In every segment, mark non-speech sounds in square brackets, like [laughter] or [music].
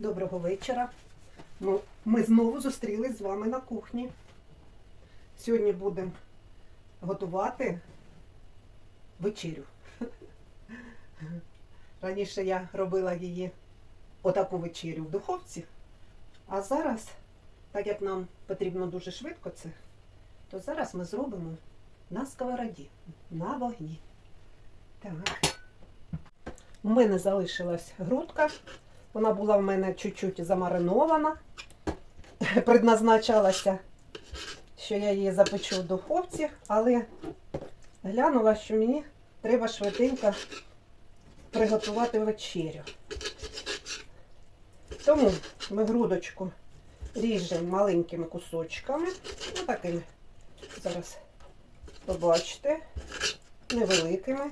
Доброго вечора. Ми, ми знову зустрілись з вами на кухні. Сьогодні будемо готувати вечерю. [laughs] Раніше я робила її отаку вечерю в духовці, а зараз, так як нам потрібно дуже швидко це, то зараз ми зробимо на сковороді, на вогні. Так. У мене залишилась грудка. Вона була в мене чуть-чуть замаринована. [laughs] Предназначалася, що я її запечу в духовці, але глянула, що мені треба швиденько приготувати вечерю. Тому ми грудочку ріжемо маленькими кусочками. Ну, такими, зараз побачите, невеликими.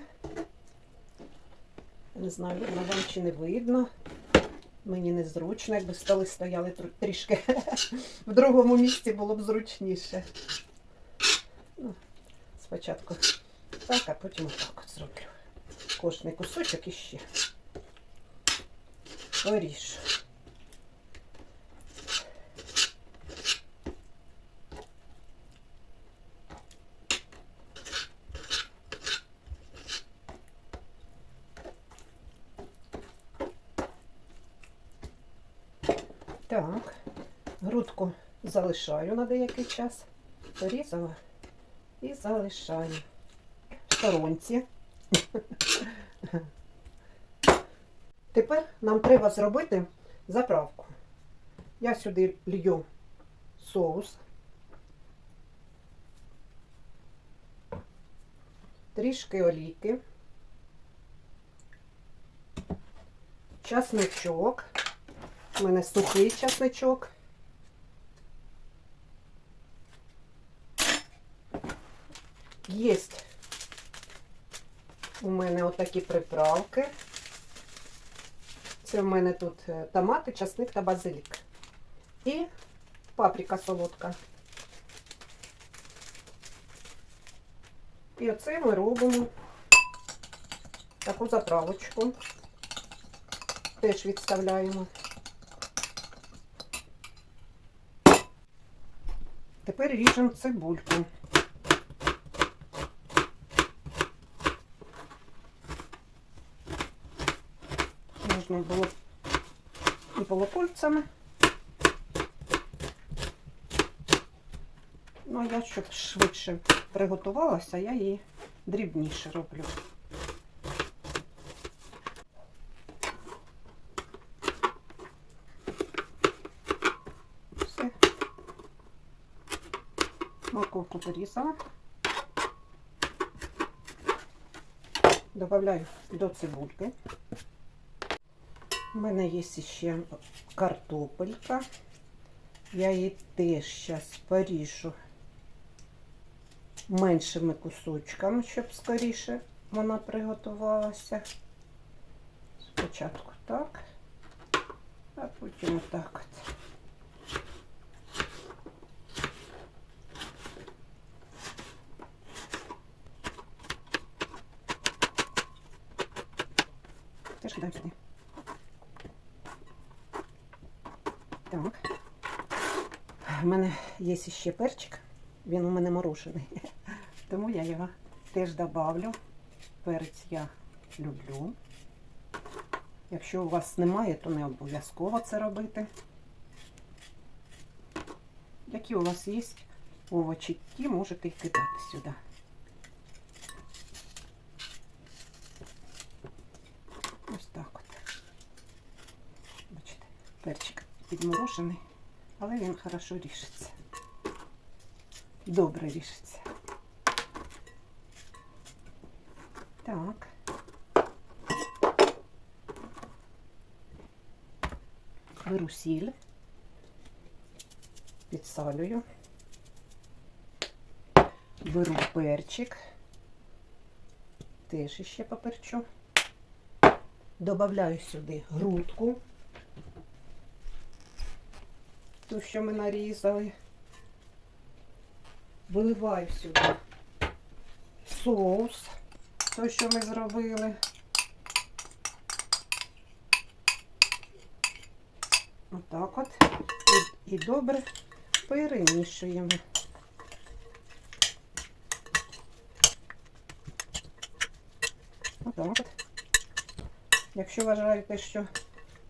Не знаю, видно вам чи не видно. Мені незручно, якби столи стояли трішки [laughs] в другому місці було б зручніше. Ну, спочатку так, а потім отак от зроблю. Кожний кусочок іще. Поріжу. Так, грудку залишаю на деякий час. Порізала і залишаю. В сторонці. Тепер нам треба зробити заправку. Я сюди лью соус. Трішки олійки. Часничок. У мене сухий часничок. Єсть у мене отакі приправки. Це в мене тут е, томати, часник та базилік. І паприка солодка. І оце ми робимо таку заправочку. Теж відставляємо. Тепер ріжемо цибульку. Можна було і полукольцями. Ну, я, щоб швидше приготувалася, я її дрібніше роблю. Все. Морковку порізала. Добавляю до цибульки. У мене є ще картопелька. Я її теж зараз поріжу меншими кусочками, щоб скоріше вона приготувалася. Спочатку так, а потім отак от. Сюди. Так. У мене є ще перчик. Він у мене морожений. [laughs] Тому я його теж добавлю. Перець я люблю. Якщо у вас немає, то не обов'язково це робити. Які у вас є овочі, ті можете й кидати сюди. Ось так от. Бачите, перчик підморожений, але він хорошо рішиться. Добре рішиться. Так. Беру сіль, підсалюю, беру перчик, теж іще поперчу, добавляю сюди грудку, ту, що ми нарізали, виливаю сюди соус, той, що ми зробили. Отак от. І, і добре перемішуємо. Отак от. Якщо вважаєте, що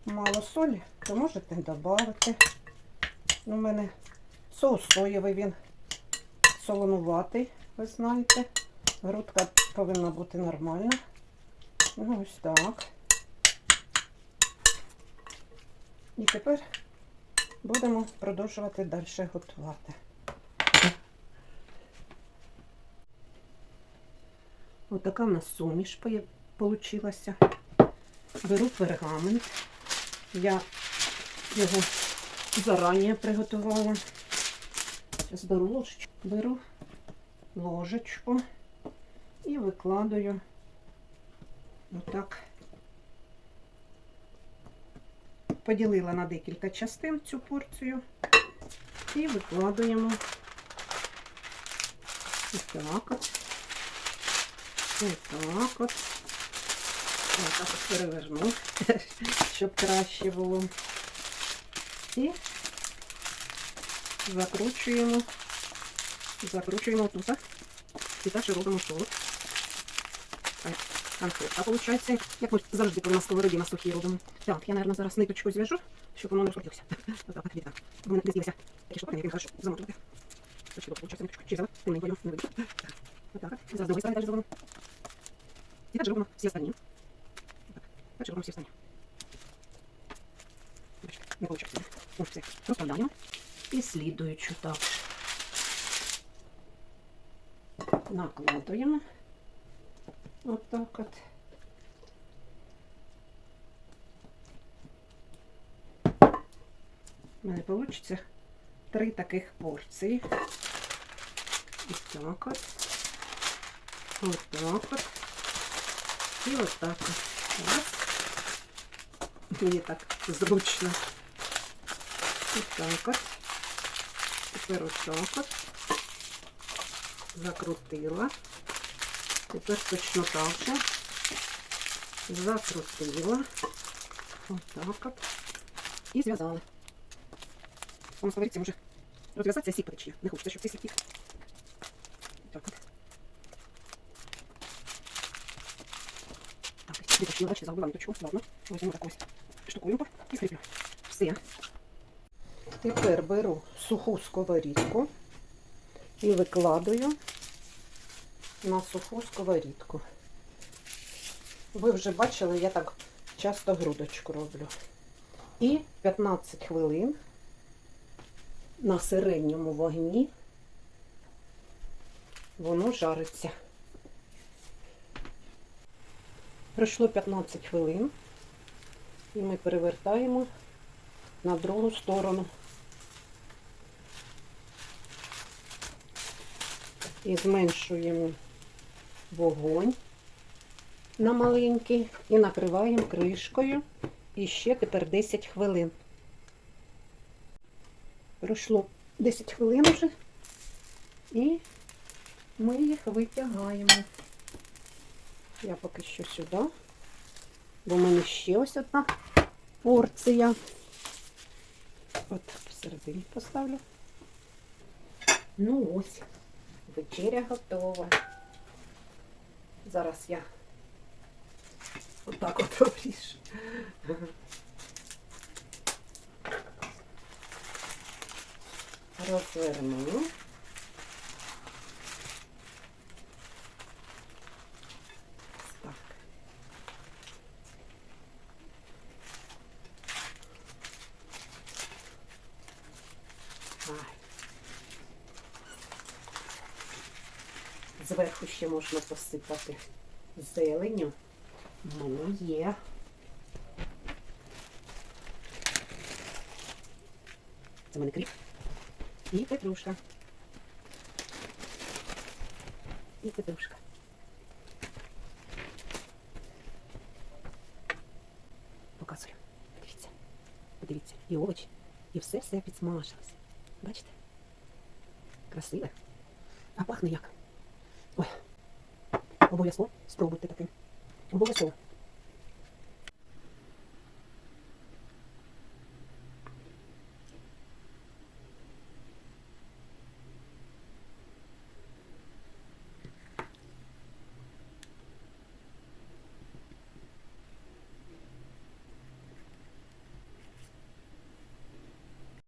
мало солі, то можете додати. У мене соус соєвий, він солонуватий, ви знаєте. Грудка повинна бути нормальна. Ну, ось так. І тепер будемо продовжувати далі готувати. Отака в нас суміш вийшла. Беру пергамент. Я його зарані приготувала. Зараз беру ложечку, беру ложечку і викладаю отак. Поділила на декілька частин цю порцію і викладаємо отак от. Отак от. Отак от переверну, [laughs] щоб краще було. І закручуємо, закручуємо тут. І так робимо тут. Конфетка, виходить, як ми завжди коли на сковороді на сухій робимо. Так, я, мабуть, зараз ниточку зв'яжу, щоб воно не розкрутилося. [laughs] Отак, от, так. У мене ділися такі штуки, які хорошо замотувати. Це чудово, виходить, ниточку. Чи взяла? Ти не поняв, не видно. [laughs] Так, отак. от. Зараз другої сторони теж зробимо. І так робимо всі останні. Так, так робимо всі останні. Не виходить. Ось це. Розкладаємо. І слідуючу так. Накладуємо. Отак от. У мене вийде три таких порції. І так от. Отак от. І отак от. Раз. Мені так зручно. І так от. Тепер отак от. Закрутила. Тепер точно так же закрутила. Отак от. І зв'язали. Вам сковорідці може розв'язатися сік потече. Не хочеться, щоб цей сік тік. Так от. Так, витащила, бачите, загубила ниточку. Ладно, возьму таку ось штуковинку і скріплю. Все. Тепер беру суху сковорідку і викладаю на суху сковорідку. Ви вже бачили, я так часто грудочку роблю. І 15 хвилин на середньому вогні воно жариться. Пройшло 15 хвилин і ми перевертаємо на другу сторону. І зменшуємо вогонь на маленький і накриваємо кришкою. І ще тепер 10 хвилин. Пройшло 10 хвилин вже. І ми їх витягаємо. Я поки що сюди, бо в мене ще ось одна порція. От посередині поставлю. Ну ось, вечеря готова. Зараз я отак от обріжу. Розверну. Так. Ай. Зверху ще можна посипати зеленю. В мене є. Це в мене кріп. І петрушка. І петрушка. Показую. Подивіться. Подивіться. І овочі. І все-все підсмажилося. Бачите? Красиве. А пахне як? Обов'язково спробуйте таке. Обов'язково.